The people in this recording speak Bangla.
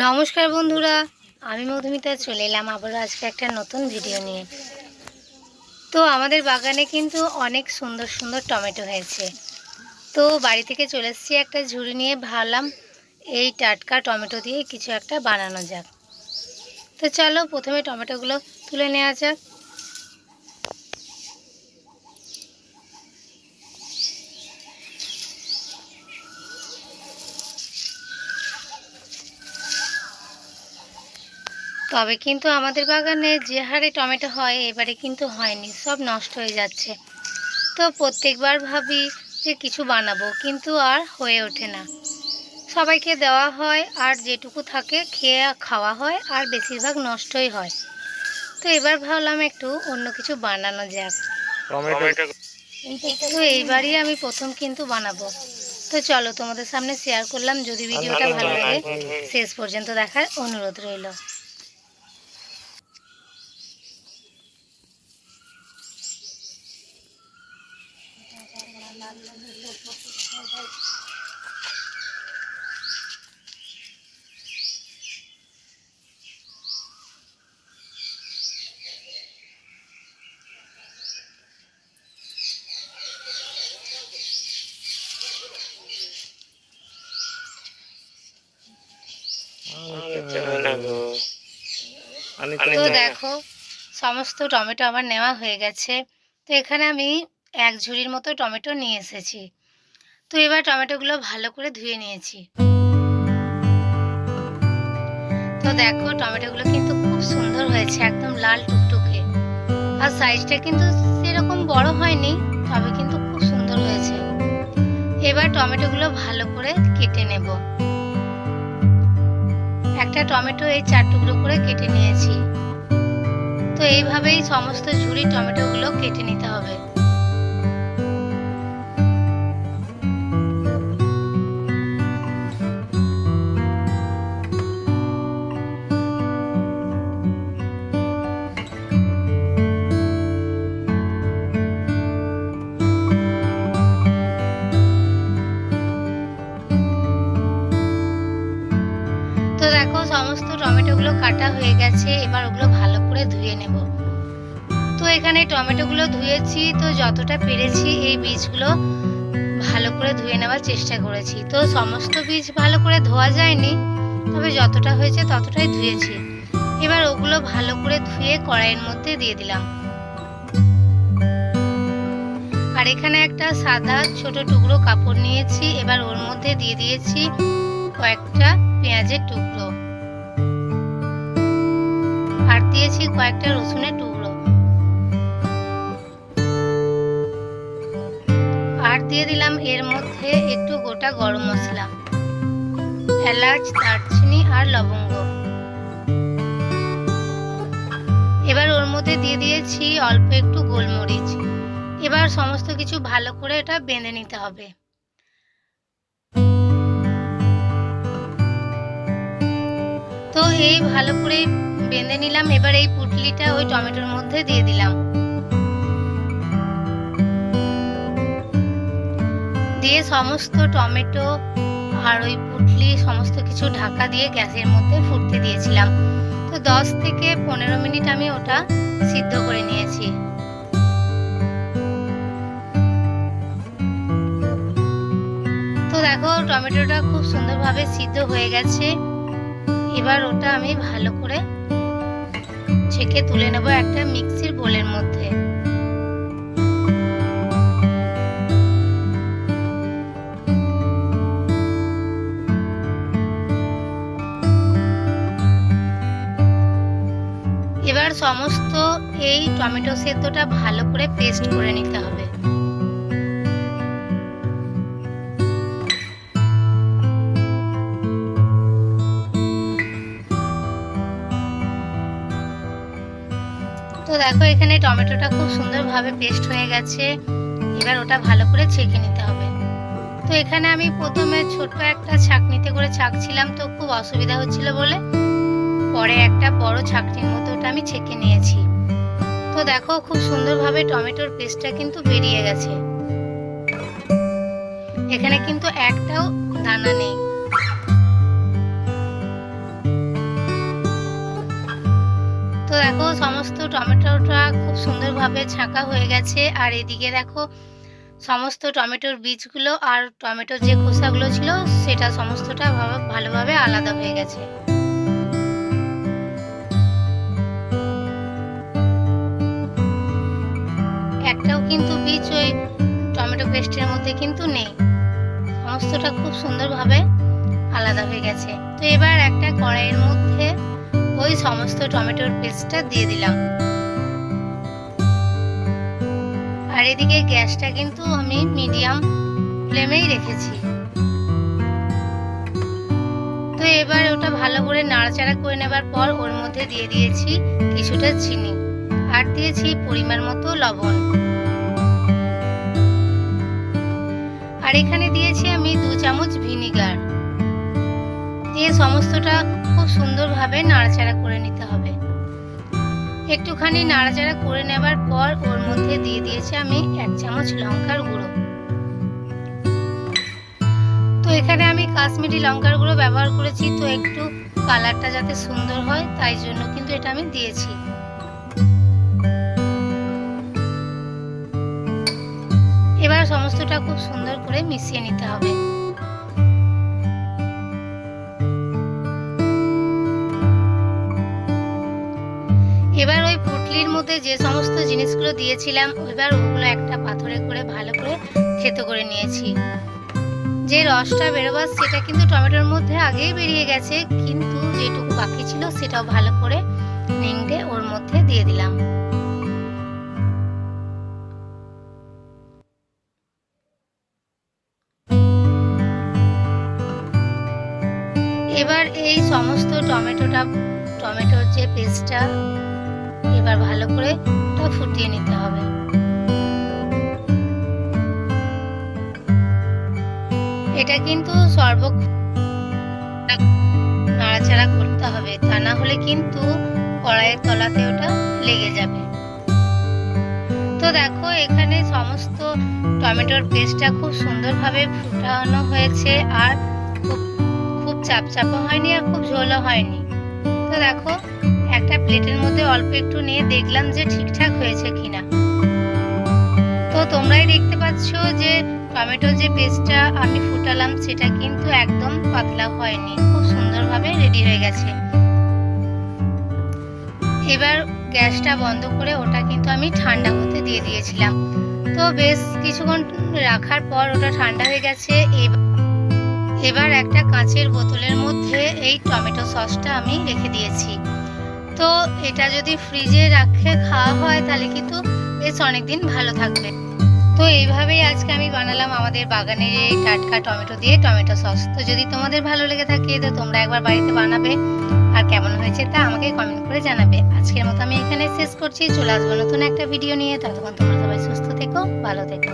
নমস্কার বন্ধুরা, আমি মধুমিতা, চলে এলাম আবারও আজকে একটা নতুন ভিডিও নিয়ে। তো আমাদের বাগানে কিন্তু অনেক সুন্দর সুন্দর টমেটো হয়েছে। তো বাড়ি থেকে চলে এসেছি একটা ঝুড়ি নিয়ে, ভাবলাম এই টাটকা টমেটো দিয়ে কিছু একটা বানানো যাক। তো চলো, প্রথমে টমেটোগুলো তুলে নেওয়া যাক। তবে কিন্তু আমাদের বাগানে যে হারে টমেটো হয় এবারে কিন্তু হয়নি। সব নষ্ট হয়ে যাচ্ছে। তো প্রত্যেকবার ভাবি যে কিছু বানাবো কিন্তু আর হয়ে ওঠে না। সবাইকে দেওয়া হয় আর যেটুকু থাকে খেয়ে খাওয়া হয় আর বেশিরভাগ নষ্টই হয়। তো এবার ভাবলাম একটু অন্য কিছু বানানো যাক। তো এইবারই আমি প্রথম কিন্তু বানাবো। তো চলো তোমাদের সামনে শেয়ার করলাম। যদি ভিডিওটা ভালো লাগে শেষ পর্যন্ত দেখার অনুরোধ রইল। তো দেখো সমস্ত টমেটো আমার নেওয়া হয়ে গেছে। তো এখানে আমি এক ঝুড়ির মতো টমেটো নিয়ে এসেছি। তো এবার টমেটোগুলো ভালো করে ধুয়ে নিয়েছি। তো দেখো টমেটোগুলো কিন্তু খুব সুন্দর হয়েছে একদম লাল টুকটুকে। আর সাইজটা কিন্তু সেরকম বড় হয়নি তবে কিন্তু খুব সুন্দর হয়েছে। এবার টমেটোগুলো ভালো করে কেটে নেব। একটা টমেটো এই চার টুকরো করে কেটে নিয়েছি। তো এইভাবেই সমস্ত ঝুড়ি টমেটোগুলো কেটে নিতে হবে। কাটা হয়ে গেছে, এবার ওগুলো ভালো করে ধুয়ে নেব। তো এখানে টমেটোগুলো ধুয়েছি, তো যতটা পেরেছি এই বীজগুলো ভালো করে ধুয়ে নেওয়ার চেষ্টা করেছি। তো সমস্ত বীজ ভালো করে ধোয়া যায়নি, তবে যতটা হয়েছে ততটাই ধুয়েছি। এবার ওগুলো ভালো করে ধুয়ে কড়াইয়ের মধ্যে দিয়ে দিলাম। আর এখানে একটা সাদা ছোট টুকরো কাপড় নিয়েছি, এবার ওর মধ্যে দিয়ে দিয়েছি কয়েকটা পেঁয়াজের টুকরো। আর দিয়েছি কয়েকটা রসুনের টুকরো। আর দিয়ে দিলাম এর মধ্যে একটু গোটা গরম মশলা, এলাচ, দারচিনি আর লবঙ্গ। এবার ওর মধ্যে দিয়ে দিয়েছি অল্প একটু গোলমরিচ। এবার সমস্ত কিছু ভালো করে এটা বেঁধে নিতে হবে। তো এই ভালো করে বেঁধে নিলাম, এবার এই পুটলিটা ওই টমেটোর মধ্যে দিয়ে দিলাম। দিয়ে সমস্ত টমেটো আর ওই পুটলি, সমস্ত কিছু ঢাকা দিয়ে গ্যাসের মধ্যে ফুটতে দিয়েছিলাম। তো দশ থেকে পনেরো মিনিট আমি ওটা সিদ্ধ করে নিয়েছি। তো দেখো, টমেটোটা খুব সুন্দরভাবে সিদ্ধ হয়ে গেছে। এবার ওটা আমি ভালো করে ছেঁকে তুলে নেব একটা মিক্সির বোলের মধ্যে। এবার সমস্ত এই টমেটো সেদ্ধটা ভালো করে পেস্ট করে নিতে হবে। দেখো, এখানে টমেটোটা খুব সুন্দরভাবে পেস্ট হয়ে গেছে। এবার ওটা ভালো করে ছেঁকে নিতে হবে। তো এখানে আমি প্রথমে ছোট একটা ছাঁকনিতে করে ছাঁকছিলাম তো খুব অসুবিধা হচ্ছিল বলে। পরে একটা বড় ছাঁকনির মতো ওটা আমি ছেঁকে নিয়েছি। তো দেখো, খুব সুন্দরভাবে টমেটোর পেস্টটা কিন্তু বেরিয়ে গেছে। এখানে কিন্তু একটাও দানা নেই। দেখো, সমস্ত টমেটোটা খুব সুন্দরভাবে ছাঁকা হয়ে গেছে। আর এদিকে দেখো, সমস্ত টমেটোর বীজগুলো আর টমেটোর যে খোসাগুলো ছিল, সেটা সমস্তটা ভালোভাবে আলাদা হয়ে গেছে। একটাও কিন্তু বীজ ওই টমেটো পেস্টের মধ্যে কিন্তু নেই। সমস্তটা খুব সুন্দরভাবে আলাদা হয়ে গেছে। তো এবার একটা কড়াইয়ের মধ্যে ওই সমস্ত টমেটোর পেস্টটা দিয়ে দিলাম। আর এদিকে গ্যাসটা কিন্তু আমি মিডিয়াম ফ্লেমেই রেখেছি। তো এবার ওটা ভালো করে নাড়াচাড়া করে নেবার পর ওর মধ্যে দিয়ে দিয়েছি কিছুটা চিনি আর দিয়েছি পরিমাণ মতো লবণ। আর এখানে দিয়েছি আমি দু চামচ ভিনিগার। দিয়ে সমস্তটা খুব সুন্দরভাবে নাড়াচাড়া করে নিতে হবে। একটুখানি নাড়াচাড়া করে নেবার পর ওর মধ্যে দিয়ে দিয়েছি আমি এক চামচ লঙ্কার গুঁড়ো। তো এখানে আমি কাশ্মীরি লঙ্কার গুঁড়ো ব্যবহার করেছি, তো একটু কালারটা যাতে সুন্দর হয়, তাই জন্য কিন্তু এটা আমি দিয়েছি। এবার সমস্তটা খুব সুন্দর করে মিশিয়ে নিতে হবে। এবার ওই পুটলির মধ্যে যে সমস্ত জিনিসগুলো দিয়েছিলাম, এবার ওগুলো একটা পাথরে করে ভালো করে থেতো করে নিয়েছি। যে রসটা বেরোবার, সেটা কিন্তু টমেটোর মধ্যে আগেই বেরিয়ে গেছে, কিন্তু যেটুকু বাকি ছিল সেটাও ভালো করে নিংড়ে ওর মধ্যে দিয়ে দিলাম। এবার এই সমস্ত টমেটোটা, টমেটোর যে পেস্টটা এবার ভালো করে ওটা ফুটিয়ে নিতে হবে। এটা কিন্তু সর্ব নাড়াচাড়া করতে হবে, তা না হলে কিন্তু কড়াইয়ের তলাতে ওটা লেগে যাবে। তো দেখো, এখানে সমস্ত টমেটোর পেস্টটা খুব সুন্দরভাবে ফুটানো হয়েছে আর খুব খুব চাপচাপা হয়নি আর খুব ঝোলও হয়নি। তো দেখো একটা প্লেটের মধ্যে অল্প একটু নিয়ে দেখলাম যে ঠিকঠাক হয়েছে কিনা। তো তোমরাই দেখতে পাচ্ছ যে টমেটো যে পেস্টটা আমি ফুটালাম, সেটা কিন্তু একদম পাতলা হয়নি। খুব সুন্দরভাবে রেডি হয়ে গেছে। এবার গ্যাসটা বন্ধ করে ওটা কিন্তু আমি ঠান্ডা হতে দিয়ে দিয়েছিলাম। তো বেশ কিছুক্ষণ রাখার পর ওটা ঠান্ডা হয়ে গেছে। এবার একটা কাঁচের বোতলের মধ্যে এই টমেটো সসটা আমি রেখে দিয়েছি। তো এটা যদি ফ্রিজে রাখে, খাওয়া হয়, তাহলে কিন্তু বেশ অনেকদিন ভালো থাকবে। তো এইভাবেই আজকে আমি বানালাম আমাদের বাগানের এই টাটকা টমেটো দিয়ে টমেটো সস। তো যদি তোমাদের ভালো লেগে থাকে, তো তোমরা একবার বাড়িতে বানাবে। আর কেমন হয়েছে তা আমাকে কমেন্ট করে জানাবে। আজকের মতো আমি এখানে শেষ করছি। চলে আসব নতুন একটা ভিডিও নিয়ে। ততক্ষণ তোমরা সবাই সুস্থ থেকো, ভালো থেকো।